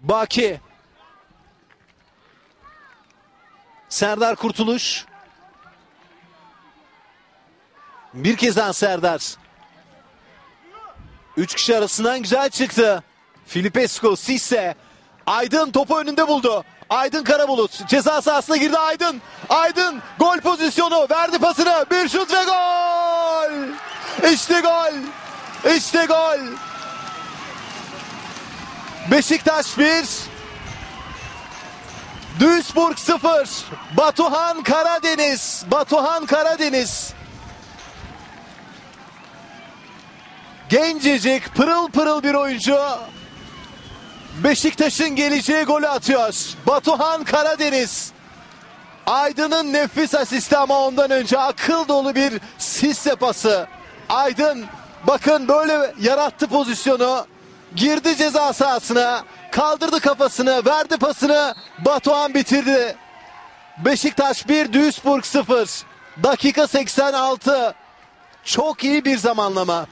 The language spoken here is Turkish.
Baki. Serdar Kurtuluş. Bir kez daha Serdar. Üç kişi arasından güzel çıktı. Filipescu, Sisse. Aydın topu önünde buldu. Aydın Karabulut ceza sahasına girdi Aydın. Aydın gol pozisyonu verdi pasını. Bir şut ve gol. İşte gol. İşte gol. Beşiktaş 1. Duisburg 0. Batuhan Karadeniz. Batuhan Karadeniz. Gencecik pırıl pırıl bir oyuncu. Beşiktaş'ın geleceği golü atıyor. Batuhan Karadeniz. Aydın'ın nefis asisti ama ondan önce akıl dolu bir sisse pası. Aydın bakın böyle yarattı pozisyonu. Girdi ceza sahasına. Kaldırdı kafasını. Verdi pasını. Batuhan bitirdi. Beşiktaş 1 Duisburg 0. Dakika 86. Çok iyi bir zamanlama.